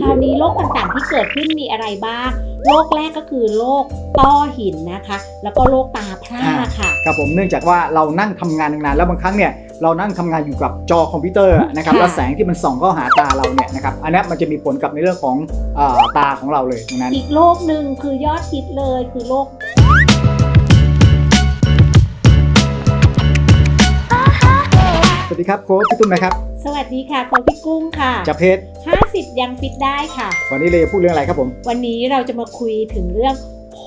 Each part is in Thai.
คราวนี้โรคต่างๆ ที่เกิดขึ้นมีอะไรบ้าง โรคแรกก็คือโรคต้อหินนะคะ แล้วก็โรคตาพร่าค่ะ ครับผมเนื่องจากว่าเรานั่งทำงานนานๆแล้วบางครั้งเนี่ยเรานั่งทำงานอยู่กับจอคอมพิวเตอร์นะครับค่ะแล้วแสงที่มันส่องเข้าหาตาเราเนี่ยนะครับอันนี้มันจะมีผลกับในเรื่องของเออตาของเราเลยตรงนั้น อีกโรคหนึ่งคือยอดฮิตเลยคือโรค ดีครับโค้ชพี่ตุ้มนะครับ สวัสดีค่ะโค้ชพี่กุ้งค่ะจะเพชร50 ยังฟิตได้ค่ะ วันนี้เลยจะพูดเรื่องอะไรครับผม วันนี้เราจะมาคุยถึงเรื่อง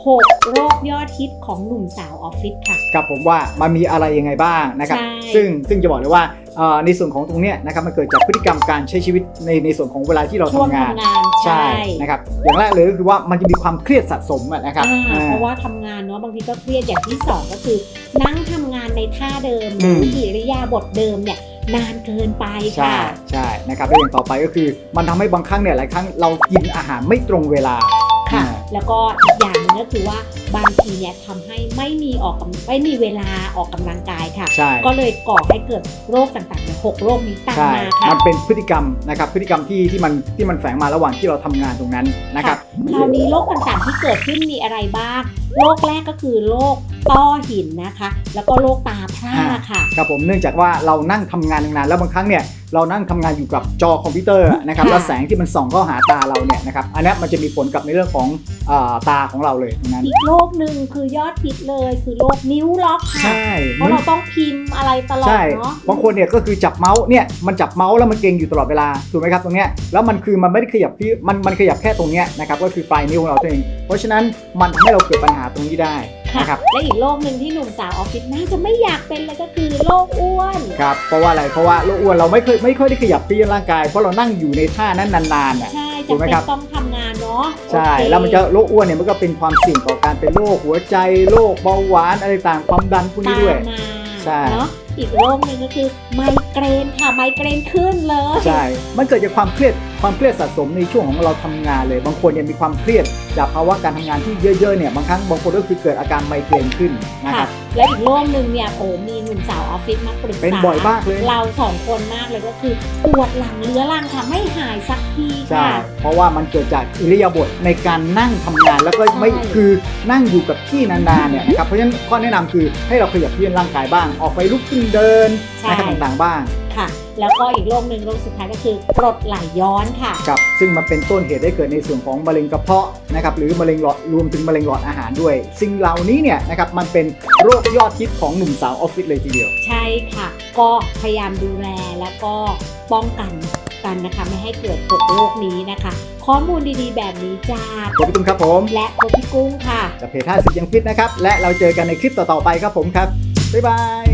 6 โรคยอดฮิตของหนุ่มสาวออฟฟิศค่ะ กับผมว่ามันมีอะไรยังไงบ้างนะครับ ใช่ ซึ่งซึ่งจะบอกเลยว่าเอ่อในส่วนของตรงเนี้ยนะครับมันเกิดจากพฤติกรรมการใช้ชีวิตในในส่วนของเวลาที่เราช่วงทำงาน ทำงานใช่นะครับอย่างแรกเลยก็คือว่ามันจะมีความเครียดสะสมอะนะครับอ่าอ่า เพราะว่าทำงานเนาะบางทีก็เครียดอย่างที่สองก็คือนั่งทำงานในท่าเดิมหอืรือมอิริยาบถเดิมเนี่ยนานเกินไปใช่ค่ะ ใช่นะครับแล้วอย่างต่อไปก็คือมันทำให้บางครั้งเนี่ยหลายครั้งเรากินอาหารไม่ตรงเวลาค่ะ อ่า แล้วก็อีกอย่างหนึงก็คือว่าบางทีเนี่ยทำให้ไม่มีออกกำไม่มีเวลาออกกำลังกายค่ะ ใช่ก็เลยก่อให้เกิดโรคต่างๆในหกโรคนี้ตามใช่มาค่ะ มันเป็นพฤติกรรมนะครับพฤติกรรมที่ที่มันที่มันแฝงมาระหว่างที่เราทำงานตรงนั้นนะครับ คราวนี้โรคต่างๆที่เกิดขึ้นมีอะไรบ้าง โรคแรกก็คือโรคต้อหินนะคะ แล้วก็โรคตาพร่าค่ะ ครับผมเนื่องจากว่าเรานั่งทำงานนานๆแล้วบางครั้งเนี่ยเรานั่งทำงานอยู่กับจอคอมพิวเตอร์นะครับค่ะ แล้วแสงที่มันส่องเข้าหาตาเราเนี่ยนะครับอันนี้มันจะมีผลกับในเรื่องของเอ่อตาของเราเลยตรงนั้น อีกโรคหนึ่งคือยอดฮิตเลยคือโรคนิ้วล็อกค่ะ ใช่เพราะเราต้องพิมพ์อะไรตลอดใช่เนาะบางคนเนี่ยก็คือจับเมาส์เนี่ยมันจับเมาส์แล้วมันเกร็งอยู่ตลอดเวลาถูกไหมครับตรงเนี้ยแล้วมันคือมันไม่ได้ขยับที่มันมันขยับแค่ตรงเนี้ยนะครับก็คือปลายนิ้วของเราเอง เพราะฉะนั้นมันทำให้เราเกิดปัญหาตรงนี้ได้ค่ะนะครับและอีกโรคหนึ่งที่หนุ่มสาวออฟฟิศน่าจะไม่อยากเป็นเลยก็คือโรคอ้วน ครับเพราะว่าอะไรเพราะว่าโรคอ้วนเราไม่เคยไม่ค่อยได้ขยับที่ร่างกายเพราะเรานั่งอยู่ในท่านั้นนานๆอะ ใช่ถูก จำไหมเป็นครับต้องทำงานเนาะใช่ โอเคแล้วมันจะโรคอ้วนเนี่ยมันก็เป็นความเสี่ยงต่อการเป็นโรคหัวใจโรคเบาหวานอะไรต่างความดันพวกนี้ตามด้วยมาใช่ เนาะอีกโรคหนึ่งก็คือไมเกรนค่ะไมเกรนขึ้นเลย ใช่ มันเกิดจากความเครียด ความเครียดสะสมในช่วงของเราทำงานเลย บางคนเนี่ยมีความเครียดจากภาวะการทำงานที่เยอะๆเนี่ย บางครั้งบางคนก็คือเกิดอาการไมเกรนขึ้นนะคค่ะรับ และอีกโรคหนึ่งเนี่ยโอ้มีหนุ่มสาวออฟฟิศมาปรึกษาเป็นบ่อยมากเลย เราสองคนมากเลยก็คือปวดหลังเรื้อรังค่ะไม่หายสักทีใช่ ค่ะ เพราะว่ามันเกิดจากอิริยาบถในการนั่งทำงานแล้วก็ไม่ใช่ คือนั่งอยู่กับที่นานๆเนี่ยนะครับเพราะฉะนั้นข้อแนะนำคือให้เราขยับเคลื่อนร่างกายบ้าง ออกไปลุกขึ้นเดินนะครับต่างๆบ้าง ค่ะ แล้วก็อีกโรคหนึ่งโรคสุดท้ายก็คือกรดไหลย้อนค่ะ ครับซึ่งมันเป็นต้นเหตุได้เกิดในส่วนของมะเร็งกระเพาะนะครับหรือมะเร็งหลอดรวมถึงมะเร็งหลอดอาหารด้วย สิ่งเหล่านี้เนี่ยนะครับมันเป็นโรคยอดฮิตของหนุ่มสาวออฟฟิศเลยทีเดียว ใช่ค่ะ ก็พยายามดูแลแล้วก็ป้องกันกันนะคะไม่ให้เกิดหกโรคนี้นะคะ ข้อมูลดีๆ แบบนี้จากขอบคุณครับผม และโคชพี่กุ้งค่ะจากเพจ50ยังฟิตนะครับ และเราเจอกันในคลิปต่อๆไปครับผมครับ บ๊ายบาย